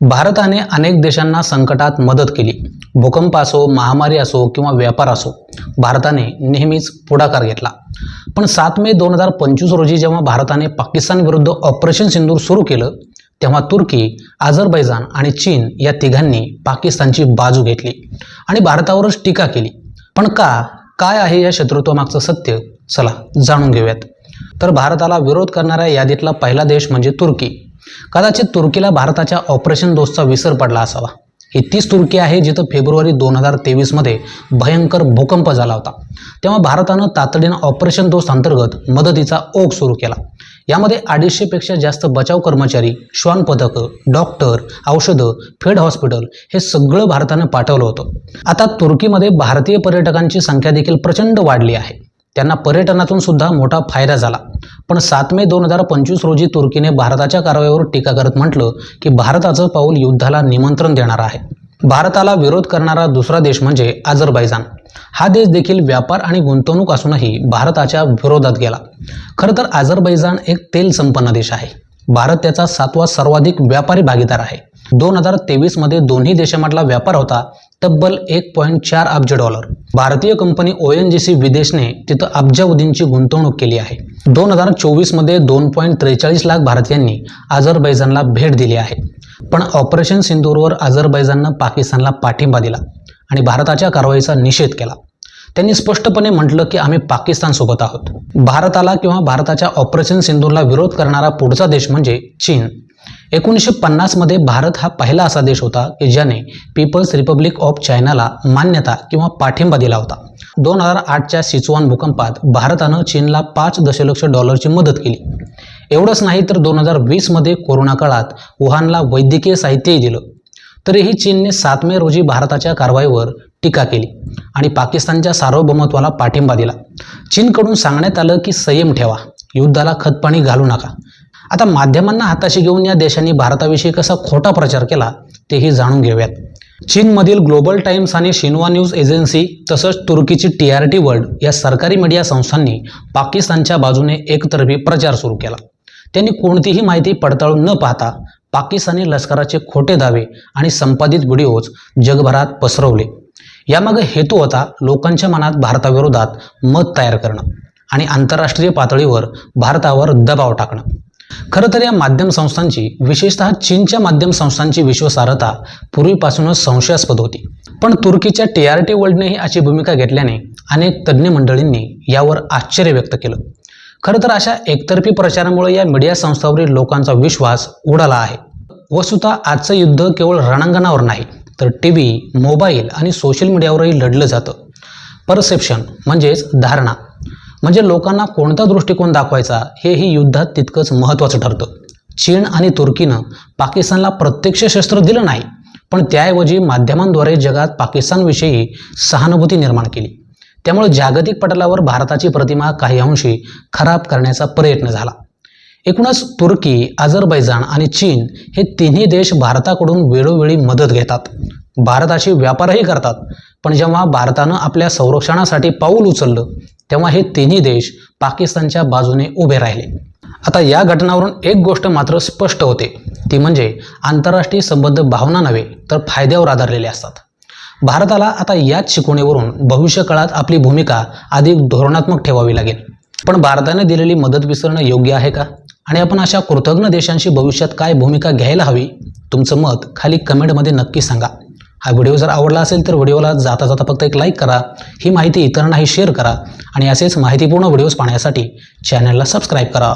भारताने अनेक देशांना संकटात मदत केली. भूकंप असो महामारी असो किंवा व्यापार असो भारताने नेहमीच पुढाकार घेतला. पण सात मे दोन हजार पंचवीस रोजी जेव्हा भारताने पाकिस्तान विरुद्ध ऑपरेशन सिंदूर सुरू केलं तेव्हा तुर्की अझरबैजान आणि चीन या तिघांनी पाकिस्तानची बाजू घेतली आणि भारतावरच टीका केली. पण का? काय आहे या शत्रुत्वामागचं सत्य? चला जाणून घेऊयात. तर भारताला विरोध करणाऱ्या यादीतला पहिला देश म्हणजे तुर्की. कदाचित तुर्कीला भारताच्या ऑपरेशन दोस्तचा विसर पडला असावा. ही तीच तुर्की आहे जिथं फेब्रुवारी दोन हजार तेवीसमध्ये भयंकर भूकंप झाला होता. तेव्हा भारतानं तातडीनं ऑपरेशन दोस्त अंतर्गत मदतीचा ओघ सुरू केला. यामध्ये अडीचशेपेक्षा जास्त बचाव कर्मचारी श्वान पथकं डॉक्टर औषधं फेड हॉस्पिटल हे सगळं भारतानं पाठवलं होतं. आता तुर्कीमध्ये भारतीय पर्यटकांची संख्या देखील प्रचंड वाढली आहे. त्यांना पर्यटनातून सुद्धा मोठा फायदा झाला. पण सात मे दोन हजार पंचवीस रोजी तुर्कीने भारताच्या कारवाईवर टीका करत म्हटलं की भारताचं पाऊल युद्धाला निमंत्रण देणार आहे. भारताला विरोध करणारा दुसरा देश म्हणजे अझरबैजान हा देश देखील व्यापार आणि गुंतवणूक असूनही भारताच्या विरोधात गेला. खरं तर अझरबैजान एक तेल संपन्न देश आहे. भारत त्याचा सातवा सर्वाधिक व्यापारी भागीदार आहे. दोन हजार तेवीसमध्ये दोन्ही देशामधला व्यापार होता तब्बल एक पॉईंट चार अब्ज डॉलर. भारतीय company O N G C विदेशने तिथं अब्जावधींची गुंतवणूक केली आहे. दोन हजार चोवीसमध्ये दोन पॉईंट त्रेचाळीस लाख भारतीयांनी अझरबैजानला भेट दिली आहे. पण ऑपरेशन सिंदूरवर अझरबैजाननं पाकिस्तानला पाठिंबा दिला आणि भारताच्या कारवाईचा निषेध केला. त्यांनी स्पष्टपणे म्हटलं की आम्ही पाकिस्तानसोबत आहोत. भारताला किंवा भारताच्या ऑपरेशन सिंधूरला विरोध करणारा पुढचा देश म्हणजे चीन. एकोणीसशे पन्नासमध्ये भारत हा पहिला असा देश होता की ज्याने पीपल्स रिपब्लिक ऑफ चायनाला मान्यता किंवा पाठिंबा दिला होता. दोन हजार आठच्या सिचुआन भूकंपात भारतानं चीनला पाच दशलक्ष डॉलरची मदत केली. एवढंच नाही तर दोन हजार वीसमध्ये कोरोना काळात वुहानला वैद्यकीय साहित्यही दिलं. तरीही चीनने सात मे रोजी भारताच्या कारवाईवर टीका केली आणि पाकिस्तानच्या सार्वभौमत्वाला पाठिंबा दिला. चीनकडून सांगण्यात आलं की संयम ठेवा. युद्धाला खतपाणी घालू नका. आता माध्यमांना हाताशी घेऊन या देशांनी भारताविषयी कसा खोटा प्रचार केला तेही जाणून घेऊयात. चीनमधील ग्लोबल टाइम्स आणि शिनवा न्यूज एजन्सी तसंच तुर्कीची टी आर टी वर्ल्ड या सरकारी मीडिया संस्थांनी पाकिस्तानच्या बाजूने एकतर्फी प्रचार सुरू केला. त्यांनी कोणतीही माहिती पडताळून न पाहता पाकिस्तानी लष्कराचे खोटे दावे आणि संपादित व्हिडिओज जगभरात पसरवले. यामागे हेतू होता लोकांच्या मनात भारताविरोधात मत तयार करणं आणि आंतरराष्ट्रीय पातळीवर भारतावर दबाव टाकणं. खरं तर या माध्यम संस्थांची विशेषतः चीनच्या माध्यम संस्थांची विश्वासार्हता पूर्वीपासूनच संशयास्पद होती. पण तुर्कीच्या टी आर टी वर्ल्डनेही अशी भूमिका घेतल्याने अनेक तज्ज्ञ मंडळींनी यावर आश्चर्य व्यक्त केलं. खरं तर अशा एकतर्फी प्रचारामुळे या मीडिया संस्थांवरील लोकांचा विश्वास उडाला आहे. वस्तुतः आजचं युद्ध केवळ रणांगणावर नाही तर टी व्ही मोबाईल आणि सोशल मीडियावरही लढलं जातं. परसेप्शन म्हणजेच धारणा. म्हणजे लोकांना कोणता दृष्टिकोन दाखवायचा हे ही युद्धात तितकंच महत्त्वाचं ठरतं. चीन आणि तुर्कीनं पाकिस्तानला प्रत्यक्ष शस्त्र दिलं नाही पण त्याऐवजी माध्यमांद्वारे जगात पाकिस्तानविषयी सहानुभूती निर्माण केली. त्यामुळे जागतिक पटलावर भारताची प्रतिमा काही अंशी खराब करण्याचा प्रयत्न झाला. एकूणच तुर्की अझरबैजान आणि चीन हे तिन्ही देश भारताकडून वेळोवेळी मदत घेतात. भारताशी व्यापारही करतात. पण जेव्हा भारतानं आपल्या संरक्षणासाठी पाऊल उचललं तेव्हा हे तिन्ही देश पाकिस्तानच्या बाजूने उभे राहिले. आता या घटनावरून एक गोष्ट मात्र स्पष्ट होते. ती म्हणजे आंतरराष्ट्रीय संबंध भावना नव्हे तर फायद्यावर आधारलेले असतात. भारताला आता याच शिकवणीवरून भविष्य काळात आपली भूमिका अधिक धोरणात्मक ठेवावी लागेल. पण भारताने दिलेली मदत विसरणं योग्य आहे का? आणि आपण अशा कृतज्ञ देशांशी भविष्यात काय भूमिका घ्यायला हवी? तुमचं मत खाली कमेंटमध्ये नक्की सांगा. हा व्हिडिओ जर आवडला असेल तर व्हिडिओला जाता जाता फक्त एक लाईक करा. ही माहिती इतरांनाही शेअर करा. आणि असेच माहितीपूर्ण व्हिडिओज पाहण्यासाठी चॅनलला सबस्क्राईब करा.